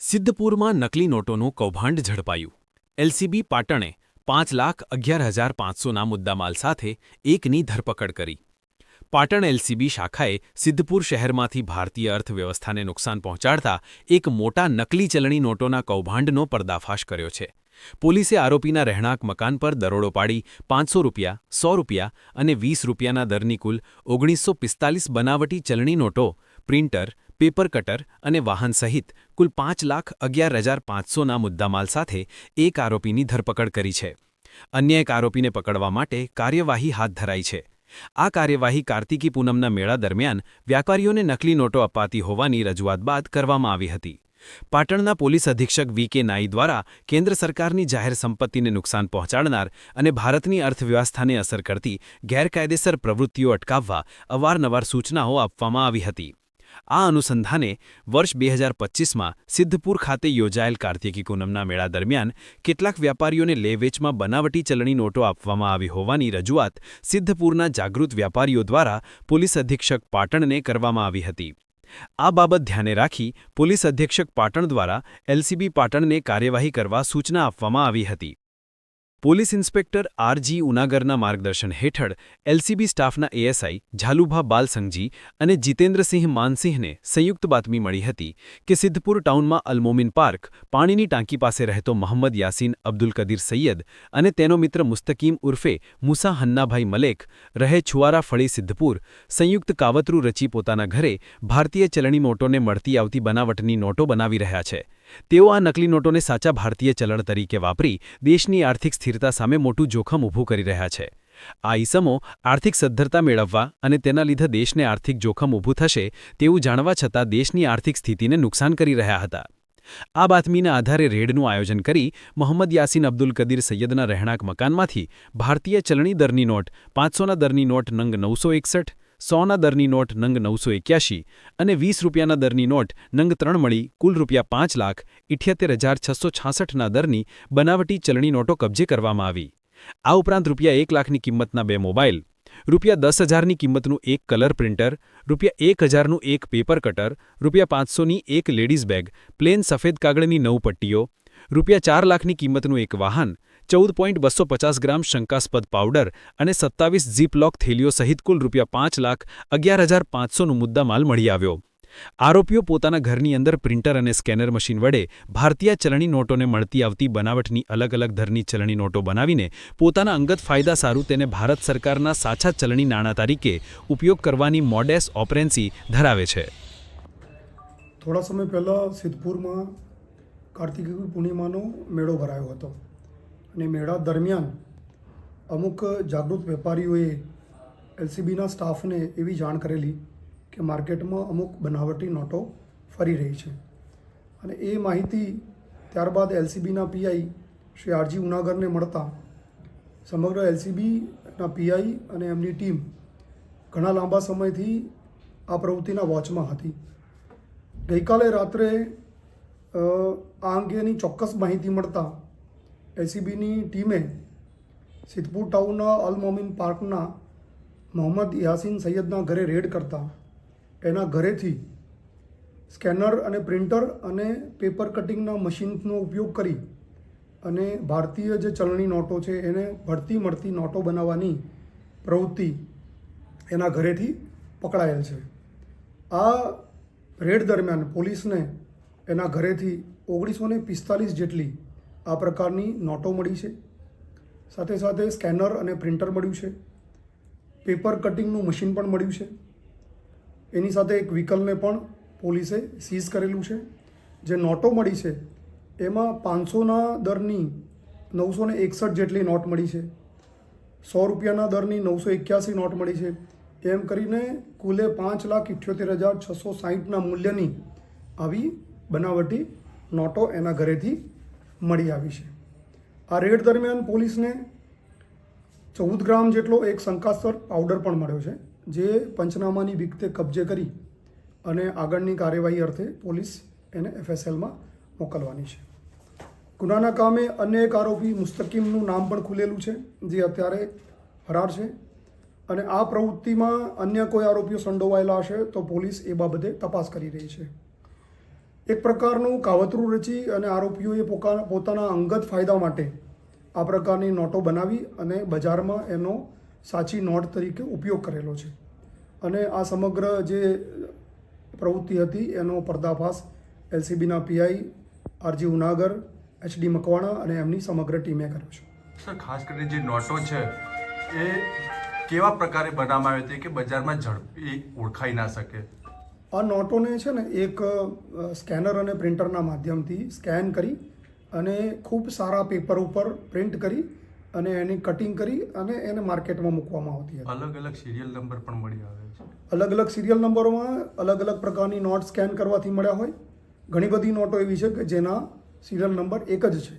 સિદ્ધપુરમાં નકલી નોટોનું કૌભાંડ ઝડપાયું. એલસીબી પાટણે પાંચ લાખ અગિયાર હજાર પાંચસોના મુદ્દામાલ સાથે એકની ધરપકડ કરી. પાટણ એલસીબી શાખાએ સિદ્ધપુર શહેરમાંથી ભારતીય અર્થવ્યવસ્થાને નુકસાન પહોંચાડતા એક મોટા નકલી ચલણી નોટોના કૌભાંડનો પર્દાફાશ કર્યો છે. પોલીસે આરોપીના રહેણાંક મકાન પર દરોડો પાડી પાંચસો રૂપિયા, સો રૂપિયા અને વીસ રૂપિયાના દરની કુલ ઓગણીસો બનાવટી ચલણી નોટો, પ્રિન્ટર પેપર કટર અને વાહન સહિત કુલ પાંચ લાખ અગિયાર હજાર પાંચસોના મુદ્દામાલ સાથે એક આરોપીની ધરપકડ કરી છે. અન્ય એક આરોપીને પકડવા માટે કાર્યવાહી હાથ ધરાઈ છે. આ કાર્યવાહી કાર્તિકી પૂનમના મેળા દરમિયાન વ્યાપારીઓને નકલી નોટો અપાતી હોવાની રજૂઆત બાદ કરવામાં આવી હતી. પાટણના પોલીસ અધિક્ષક વી કે નાઈ દ્વારા કેન્દ્ર સરકારની જાહેર સંપત્તિને નુકસાન પહોંચાડનાર અને ભારતની અર્થવ્યવસ્થાને અસર કરતી ગેરકાયદેસર પ્રવૃત્તિઓ અટકાવવા અવારનવાર સૂચનાઓ આપવામાં આવી હતી. આ અનુસંધાને વર્ષ બે હજાર પચીસમાં સિદ્ધપુર ખાતે યોજાયેલ કાર્તિકી કુનમના મેળા દરમિયાન કેટલાક વ્યાપારીઓને લેવેચમાં બનાવટી ચલણી નોટો આપવામાં આવી હોવાની રજૂઆત સિદ્ધપુરના જાગૃત વ્યાપારીઓ દ્વારા પોલીસ અધિક્ષક પાટણને કરવામાં આવી હતી. આ બાબત ધ્યાને રાખી પોલીસ અધિક્ષક પાટણ દ્વારા એલસીબી પાટણને કાર્યવાહી કરવા સૂચના આપવામાં આવી હતી. પોલીસ ઇન્સ્પેક્ટર આરજી ઉનાગરના માર્ગદર્શન હેઠળ એલસીબી સ્ટાફના એએસઆઈ ઝાલુભા બાલસંઘજી અને જીતેન્દ્રસિંહ માનસિંહને સંયુક્ત બાતમી મળી હતી કે સિદ્ધપુર ટાઉનમાં અલમોમિન પાર્ક પાણીની ટાંકી પાસે રહેતો મોહમ્મદ યાસીન અબ્દુલ કદીર સૈયદ અને તેનો મિત્ર મુસ્તકીમ ઉર્ફે મુસા હન્નાભાઈ મલેક રહે છુવારા ફળી સિદ્ધપુર સંયુક્ત કાવતરું રચી પોતાના ઘરે ભારતીય ચલણી નોટોને મળતી આવતી બનાવટની નોટો બનાવી રહ્યા છે. તેઓ આ નકલી નોટોને સાચા ભારતીય ચલણ તરીકે વાપરી દેશની આર્થિક સ્થિરતા સામે મોટું જોખમ ઊભું કરી રહ્યા છે. આ ઈસમો આર્થિક સદ્ધરતા મેળવવા અને તેના લીધે દેશને આર્થિક જોખમ ઊભું થશે તેવું જાણવા છતાં દેશની આર્થિક સ્થિતિને નુકસાન કરી રહ્યા હતા. આ બાતમીના આધારે રેડનું આયોજન કરી મોહમ્મદ યાસીન અબ્દુલ કદીર સૈયદના રહેણાંક મકાનમાંથી ભારતીય ચલણી દરની નોટ પાંચસોના દરની નોટ નંગ નવસો એકસઠ સોના દરની નોટ નંગ નવસો એક્યાશી અને વીસ રૂપિયાના દરની નોટ નંગ ત્રણ મળી કુલ રૂપિયા પાંચ લાખ ઇઠ્યોતેર હજાર છસો છાસઠના દરની બનાવટી ચલણી નોટો કબજે કરવામાં આવી. આ ઉપરાંત રૂપિયા એક લાખની કિંમતના બે મોબાઈલ, રૂપિયા દસ હજારની કિંમતનું એક કલર પ્રિન્ટર, રૂપિયા એક હજારનું એક પેપર કટર, રૂપિયા પાંચસોની એક લેડીઝ બેગ, પ્લેન સફેદ કાગળની નવ પટ્ટીઓ, રૂપિયા ચાર લાખની કિંમતનું એક વાહન ચૌદ પોઈન્ટ બસો પચાસ ગ્રામ શંકાસ્પદ પાવડર અને સત્તાવીસ ઝીપલોક થેલીઓ સહિત કુલ રૂપિયા પાંચ લાખ અગિયાર હજાર પાંચસોનું મુદ્દામાલ મળી આવ્યો. આરોપીઓ પોતાના ઘરની અંદર પ્રિન્ટર અને સ્કેનર મશીન વડે ભારતીય ચલણી નોટોને મળતી આવતી બનાવટની અલગ અલગ ધરની ચલણી નોટો બનાવીને પોતાના અંગત ફાયદા સારું તેને ભારત સરકારના સાચા ચલણી નાણાં તરીકે ઉપયોગ કરવાની મોડેસ ઓપરેન્સી ધરાવે છે. થોડા સમય પહેલાં સિદ્ધપુરમાં કાર્તિકી પૂર્ણિમાનો મેળો ભરાયો હતો. અને મેળા દરમિયાન અમુક જાગૃત વેપારીઓએ એલસીબીના સ્ટાફને એવી જાણ કરેલી કે માર્કેટમાં અમુક બનાવટી નોટો ફરી રહી છે. અને એ માહિતી ત્યારબાદ એલસીબીના પીઆઈ શ્રી આરજી ઉનાગરને મળતા સમગ્ર એલસીબીના પીઆઈ અને એમની ટીમ ઘણા લાંબા સમયથી આ પ્રવૃત્તિના વોચમાં હતી. ગઈકાલે રાત્રે આ અંગેની ચોક્કસ માહિતી મળતા એસીબીની ટીમે સિદ્ધપુર ટાઉનના અલ મોમિન પાર્કના મોહમ્મદ યાસીન સૈયદના ઘરે રેડ કરતા એના ઘરેથી સ્કેનર અને પ્રિન્ટર અને પેપર કટિંગના મશીનનો ઉપયોગ કરી અને ભારતીય જે ચલણી નોટો છે એને ભરતી મળતી નોટો બનાવવાની પ્રવૃત્તિ એના ઘરેથી પકડાયેલ છે. આ રેડ દરમિયાન પોલીસને એના ઘરેથી ઓગણીસો ને પિસ્તાલીસ જેટલી આ પ્રકારની નોટો મળી છે. સાથે સાથે સ્કેનર અને પ્રિન્ટર મળ્યું છે. પેપર કટિંગનું મશીન પણ મળ્યું છે. એની સાથે એક વ્હીકલને પણ પોલીસે સીઝ કરેલું છે. જે નોટો મળી છે, એમાં પાંચસોના દરની નવસો એકસઠ જેટલી નોટ મળી છે. સો રૂપિયાના દરની નવસો એક્યાસી નોટ મળી છે. એમ કરીને કુલે પાંચ લાખ ઇઠ્યોતેર હજાર છસો સાહીઠના મૂલ્યની આવી બનાવટી નોટો એના ઘરેથી મળી આવી છે. આ રેડ દરમિયાન પોલીસને ચૌદ ગ્રામ જેટલો એક શંકાસ્પદ પાવડર પણ મળ્યો છે, જે પંચનામાની વિગતે કબજે કરી અને આગળની કાર્યવાહી અર્થે પોલીસ એને એફએસએલમાં મોકલવાની છે. ગુનાના કામે અન્ય એક આરોપી મુસ્તકીમનું નામ પણ ખુલેલું છે, જે અત્યારે ફરાર છે અને આ પ્રવૃત્તિમાં અન્ય કોઈ આરોપીઓ સંડોવાયેલા હશે તો પોલીસ એ બાબતે તપાસ કરી રહી છે. એક પ્રકારનું કાવતરું રચી અને આરોપીઓએ પોતાના અંગત ફાયદા માટે આ પ્રકારની નોટો બનાવી અને બજારમાં એનો સાચી નોટ તરીકે ઉપયોગ કરેલો છે. અને આ સમગ્ર જે પ્રવૃત્તિ હતી એનો પર્દાફાશ એલસીબીના P I R G Unagar, H D Makwana અને એમની સમગ્ર ટીમે કર્યો છે. સર, ખાસ કરીને જે નોટો છે, એ કેવા પ્રકારે બનાવવામાં આવી હતી કે બજારમાં ઝડપી ઓળખાઈ ના શકે? આ નોટોને છે ને એક સ્કેનર અને પ્રિન્ટરના માધ્યમથી સ્કેન કરી અને ખૂબ સારા પેપર ઉપર પ્રિન્ટ કરી અને એની કટિંગ કરી અને એને માર્કેટમાં મૂકવામાં આવતી હતી. અલગ અલગ સિરિયલ નંબર પણ મળી આવે છે. અલગ અલગ સિરિયલ નંબરોમાં અલગ અલગ પ્રકારની નોટ સ્કેન કરવાથી મળ્યા હોય. ઘણી બધી નોટો એવી છે કે જેના સિરિયલ નંબર એક જ છે.